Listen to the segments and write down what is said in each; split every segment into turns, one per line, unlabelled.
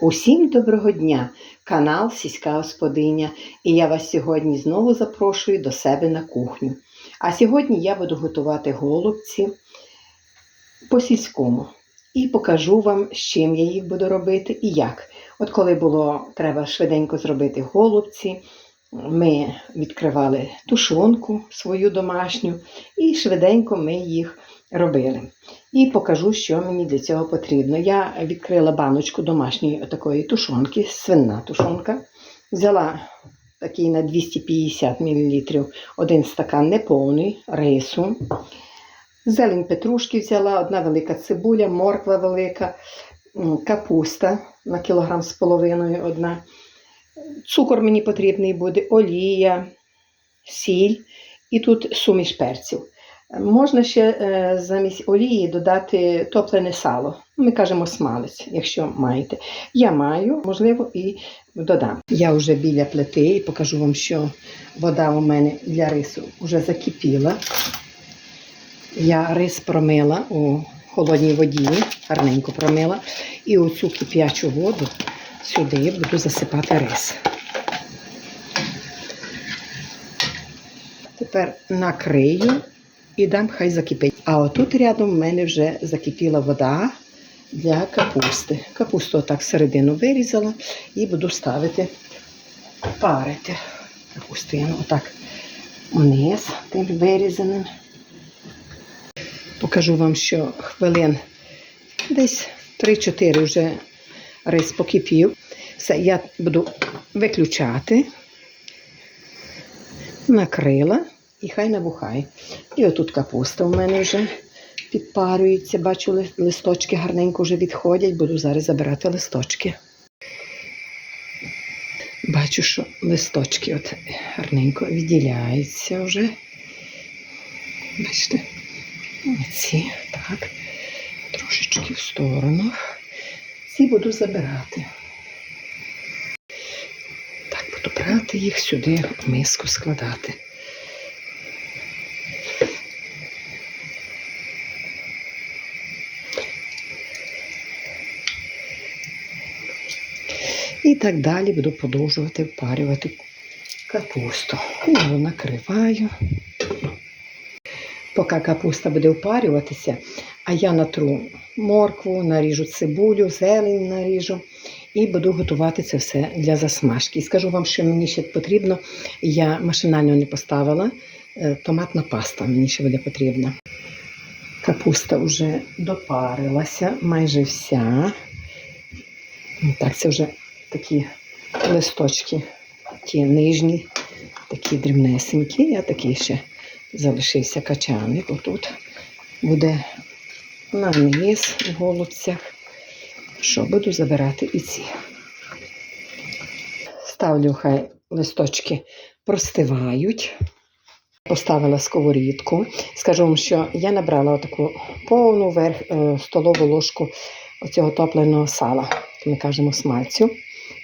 Усім доброго дня! Канал Сільська Господиня. І я вас сьогодні знову запрошую до себе на кухню. А сьогодні я буду готувати голубці по сільському. І покажу вам, з чим я їх буду робити і як. От коли було треба швиденько зробити голубці, ми відкривали тушонку свою домашню і швиденько ми їх робили. І покажу, що мені для цього потрібно. Я відкрила баночку домашньої такої тушонки, свинна тушонка. Взяла такий на 250 мл один стакан неповний рису. Зелень петрушки взяла, одна велика цибуля, морква велика, капуста на кілограм з половиною одна. Цукор мені потрібний буде, олія, сіль і тут суміш перців. Можна ще е, замість олії додати топлене сало. Ми кажемо смалець, якщо маєте. Я маю, можливо, і додам. Я вже біля плити і покажу вам, що вода у мене для рису вже закипіла. Я рис промила у холодній воді, гарненько промила. І оцю кип'ячу воду сюди буду засипати рис. Тепер накрию і дам хай закипить. А отут рядом в мене вже закипіла вода для капусти. Капусту отак середину вирізала і буду ставити парити. Капусту я отак униз тим вирізаним. Покажу вам, що хвилин десь 3-4 вже рис покипів. Все, я буду виключати, накрила і хай набухає. І отут капуста у мене вже підпарюється. Бачу, листочки гарненько вже відходять, буду зараз забирати листочки. Бачу, що листочки от гарненько відділяються вже. Бачите? Ці, так, трошечки в сторону. Ці буду забирати. Так, буду брати їх сюди, в миску складати. Так далі буду продовжувати впарювати капусту. Знову накриваю. Поки капуста буде впарюватися, а я натру моркву, наріжу цибулю, зелень наріжу і буду готувати це все для засмажки. І скажу вам, що мені ще потрібно, я машинально не поставила, е, томатна паста мені ще буде потрібна. Капуста вже допарилася, майже вся. Так, це вже такі листочки, ті нижні, такі дрібнесенькі, а такий ще залишився качаник. Отут буде на низ в голубцях. Що буду забирати і ці. Ставлю, хай листочки простивають. Поставила сковорідку. Скажу вам, що я набрала таку повну верх, е, столову ложку оцього топленого сала, ми кажемо смальцю.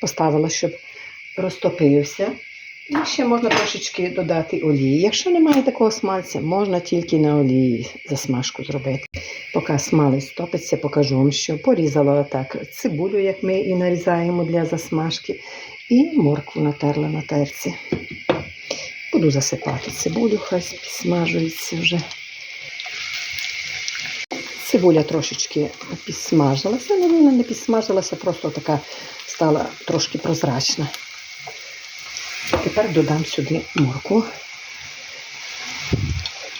Поставила, щоб розтопився. І ще можна трошечки додати олії. Якщо немає такого смальця, можна тільки на олії засмажку зробити. Поки смалець топиться, покажу вам, що порізала так цибулю, як ми і нарізаємо для засмажки, і моркву натерла на терці. Буду засипати цибулю, хай підсмажується вже. Цибуля трошечки підсмажилася, але вона не підсмажилася, просто така стала трошки прозрачна. Тепер додам сюди моркву.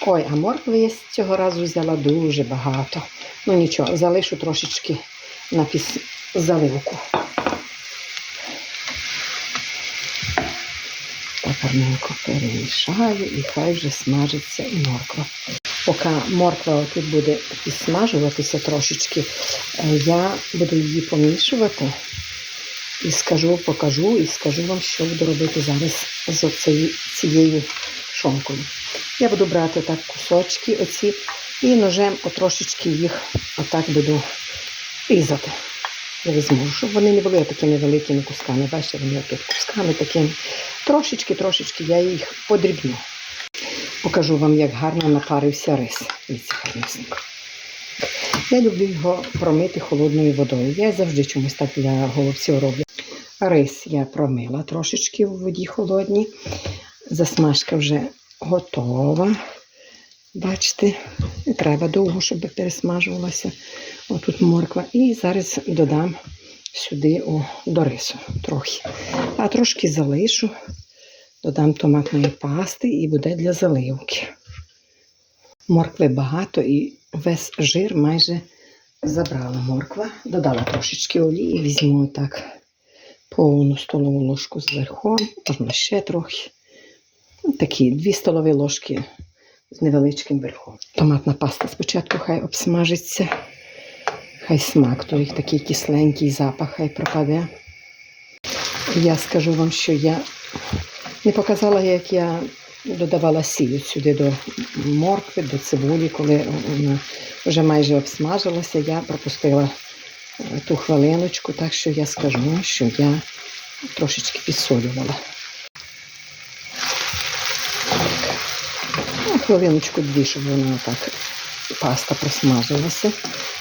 Ой, а моркви я з цього разу взяла дуже багато. Ну нічого, залишу трошечки на піс... заливку. Так гарненько перемішаю і хай вже смажиться морква. Поки морква тут буде підсмажуватися трошечки, е, я буду її помішувати і скажу, покажу і скажу вам, що буду робити зараз з цією шонкою. Я буду брати так кусочки оці і ножем потрошечки їх отак буду різати. Я візьму, щоб вони не були такими великими кусками. Бачите, вони тут кусками такими. Трошечки-трошечки я їх подрібню. Покажу вам, як гарно напарився рис. Дивіться, гарнесенько. Я люблю його промити холодною водою. Я завжди чомусь так для голубців роблю. Рис я промила трошечки в воді холодній. Засмажка вже готова. Бачите, не треба довго, щоб пересмажувалася. Отут морква. І зараз додам сюди о, до рису трохи. А трошки залишу, додам томатної пасти і буде для заливки. Моркви багато і весь жир майже забрала морква. Додала трошечки олії, візьму так повну столову ложку з верхом, можна ще трохи. Ну, Такі дві столові ложки з невеличким верхом. Томатна паста спочатку хай обсмажиться, хай смак, той такий кисленький запах хай пропаде. Я скажу вам, що я не показала, як я додавала сіль сюди до моркви, до цибулі, коли вона вже майже обсмажилася, я пропустила е, ту хвилиночку, так що я скажу, що я трошечки підсолювала. Ну, хвилиночку дві, щоб вона так паста просмажилася.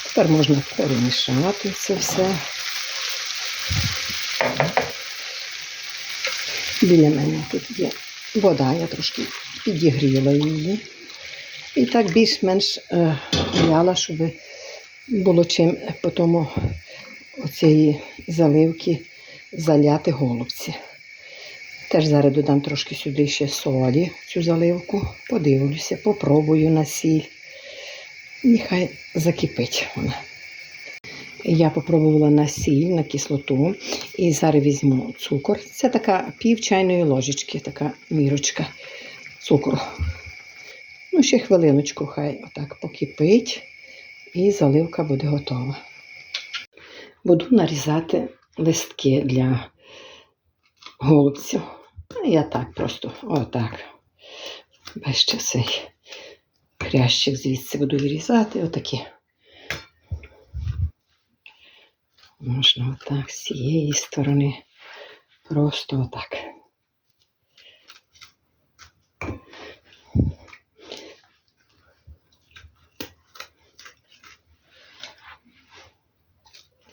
Тепер можна перемішати це все. Біля мене тут є вода, я трошки підігріла її. І так більш-менш е, м'яла, щоб було чим по тому оцієї заливки заляти голубці. Теж зараз додам трошки сюди ще солі цю заливку. Подивлюся, попробую на сіль. Нехай закипить вона. Я попробувала на сіль, на кислоту. І зараз візьму цукор. Це така пів чайної ложечки, така мірочка цукру. Ну, ще хвилиночку, хай отак покипить, і заливка буде готова. Буду нарізати листки для голубців. Я так просто, отак. Бачите, цей хрящик звідси буду вирізати, отакі. Можна отак з цієї сторони. Просто отак.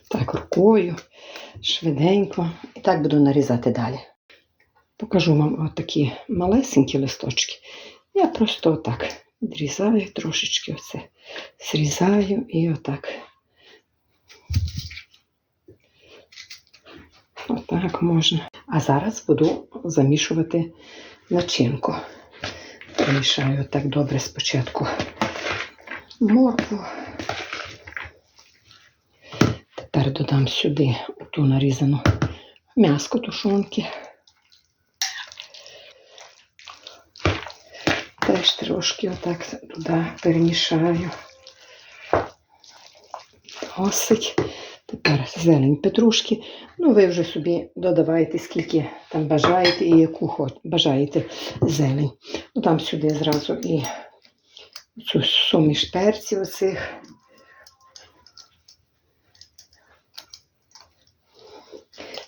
Так, рукою, швиденько. І так буду нарізати далі. Покажу вам отакі малесенькі листочки. Я просто отак відрізаю трошечки оце, зрізаю і отак. Отак можна. А зараз буду замішувати начинку. Помішаю так добре спочатку моркву. Тепер додам сюди ту нарізану м'яско тушонки. Теж трошки отак туди перемішаю. Досить. Тепер зелень петрушки. Ну, ви вже собі додавайте, скільки там бажаєте і яку бажаєте зелень. Ну, там сюди зразу і цю суміш перців оцих.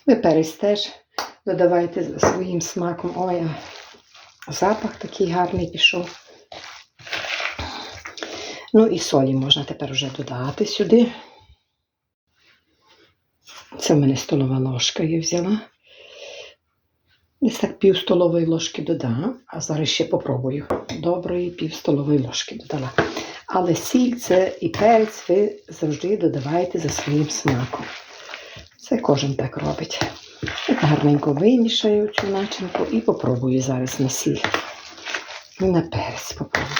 Ви перець теж додавайте своїм смаком. Ой, запах такий гарний пішов. Ну і солі можна тепер вже додати сюди. Це в мене столова ложка я взяла. Десь так пів столової ложки додам, а зараз ще попробую. Доброї пів столової ложки додала. Але сіль це і перець ви завжди додавайте за своїм смаком. Це кожен так робить. Гарненько вимішаю цю начинку і попробую зараз на сіль. І на перець попробую.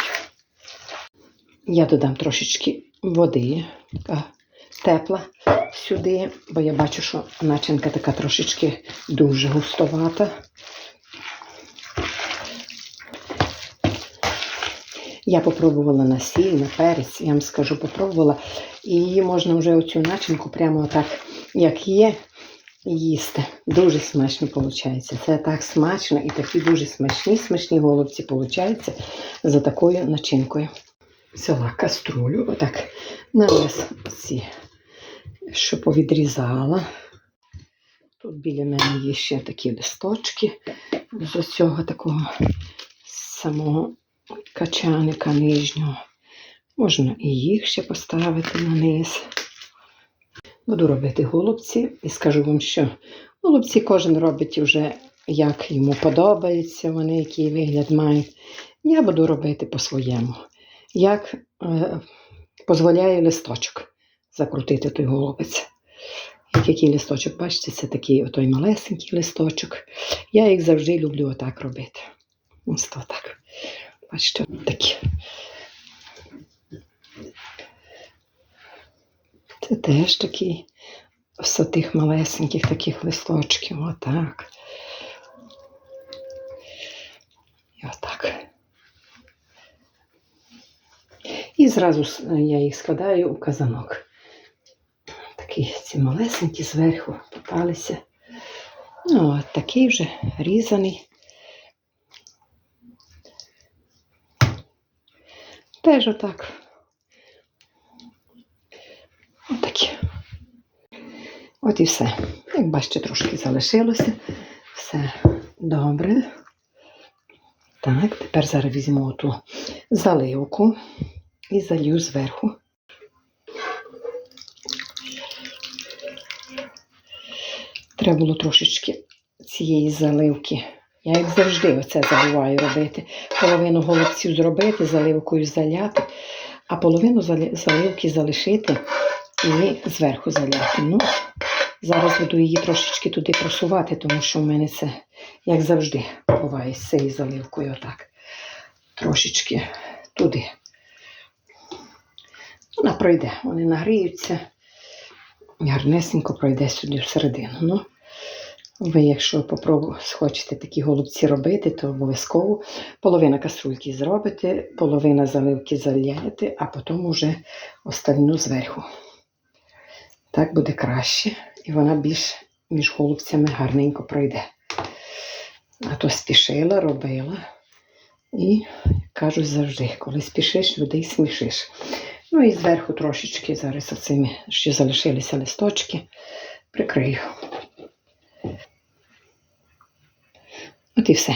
Я додам трошечки води, така тепла сюди, бо я бачу, що начинка така трошечки дуже густовата. Я попробувала на сіль, на перець, я вам скажу, попробувала. І її можна вже оцю начинку прямо так, як є, їсти. Дуже смачно виходить. Це так смачно і такі дуже смачні, смачні голубці виходять за такою начинкою. Взяла каструлю, отак на вес ці, що повідрізала. Тут біля мене є ще такі листочки з цього такого самого качаника нижнього. Можна і їх ще поставити на низ. Буду робити голубці і скажу вам, що голубці кожен робить вже як йому подобається, вони який вигляд мають. Я буду робити по-своєму. Як е, дозволяє листочок закрутити той голубець. Як який листочок, бачите, це такий отой малесенький листочок. Я їх завжди люблю отак робити. Ось то так. Бачите, такі. Це теж такий з тих малесеньких таких листочків. Отак. І отак. І зразу я їх складаю у казанок. Такі ці малесенькі зверху попалися. Ну, от такий вже різаний. Теж отак. Отакі. От і все. Як бачите, трошки залишилося. Все добре. Так, тепер зараз візьму ту заливку і залью зверху. Треба було трошечки цієї заливки. Я, як завжди, оце забуваю робити. Половину голубців зробити, заливкою заляти, а половину заливки залишити і зверху заляти. Ну, зараз буду її трошечки туди просувати, тому що в мене це, як завжди, буває з цією заливкою. Отак. Трошечки туди. Вона пройде, вони нагріються. Гарнесенько пройде сюди всередину. Ну, ви, якщо схочете такі голубці робити, то обов'язково половина каструльки зробите, половина заливки заляєте, а потім уже остальну зверху. Так буде краще, і вона більш між голубцями гарненько пройде. А то спішила, робила. І кажуть завжди, коли спішиш, людей смішиш. Ну і зверху трошечки зараз оцими, що залишилися листочки, прикрию. От і все.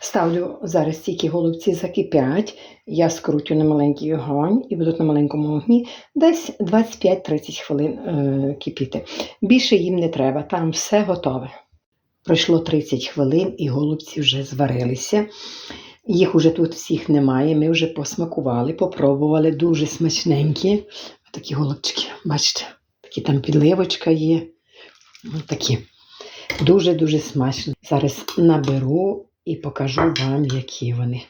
Ставлю зараз тільки голубці закипять, я скрутю на маленький огонь і будуть на маленькому вогні десь 25-30 хвилин е, кипіти. Більше їм не треба, там все готове. Пройшло 30 хвилин і голубці вже зварилися. Їх уже тут всіх немає. Ми вже посмакували, попробували дуже смачненькі. Такі голубчики, бачите, такі там підливочка є. Такі. Дуже-дуже смачно. Зараз наберу і покажу вам, які вони.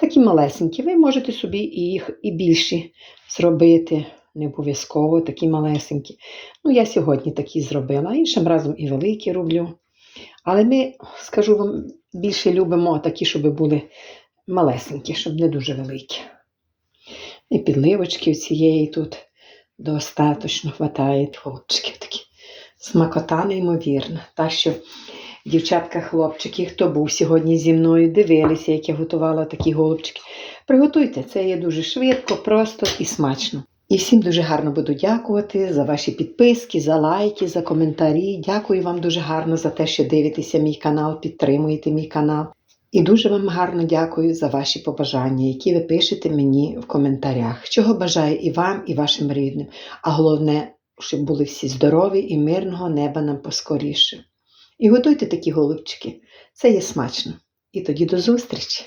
Такі малесенькі. Ви можете собі їх і більші зробити. Не обов'язково такі малесенькі. Ну, я сьогодні такі зробила, іншим разом і великі роблю. Але ми, скажу вам, більше любимо такі, щоб були малесенькі, щоб не дуже великі. І підливочки цієї тут достатньо хватає. Хлопчики такі. Смакота неймовірна. Так що, дівчатка, хлопчики, хто був сьогодні зі мною, дивилися, як я готувала такі голубчики. Приготуйте, це є дуже швидко, просто і смачно. І всім дуже гарно буду дякувати за ваші підписки, за лайки, за коментарі. Дякую вам дуже гарно за те, що дивитеся мій канал, підтримуєте мій канал. І дуже вам гарно дякую за ваші побажання, які ви пишете мені в коментарях. Чого бажаю і вам, і вашим рідним. А головне, щоб були всі здорові і мирного неба нам поскоріше. І готуйте такі голубчики. Це є смачно. І тоді до зустрічі!